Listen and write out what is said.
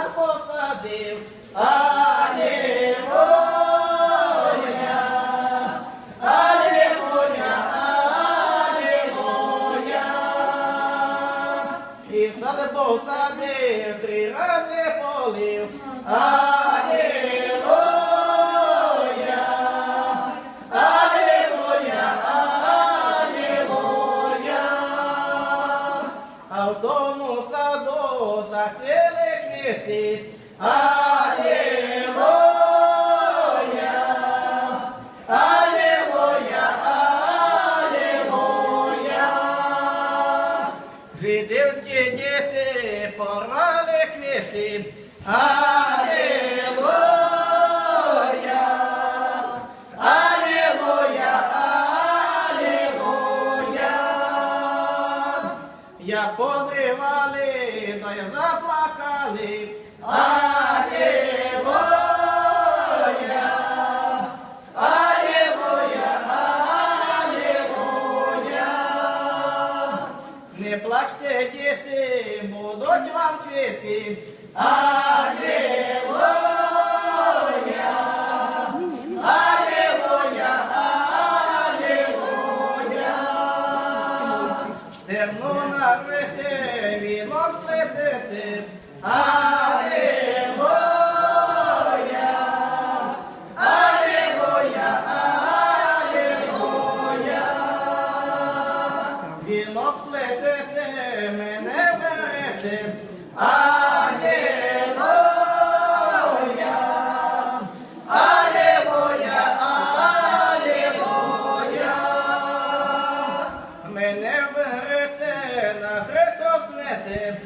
dar força a Aleluia Aleluia. bolsa de trilhas de polio. Aleluia, aleluia, aleluia. Ao dono sadoso, aquele діти. Алілуя, діти порвали квіти. Алілуя, Алілуя, Алілуя. Як позивали, плачте, діти, будуть вам квіти. Алілуя, Алілуя, Алілуя. Терну нарвете, віно сплетете. Мене берете. На хрест розпнете.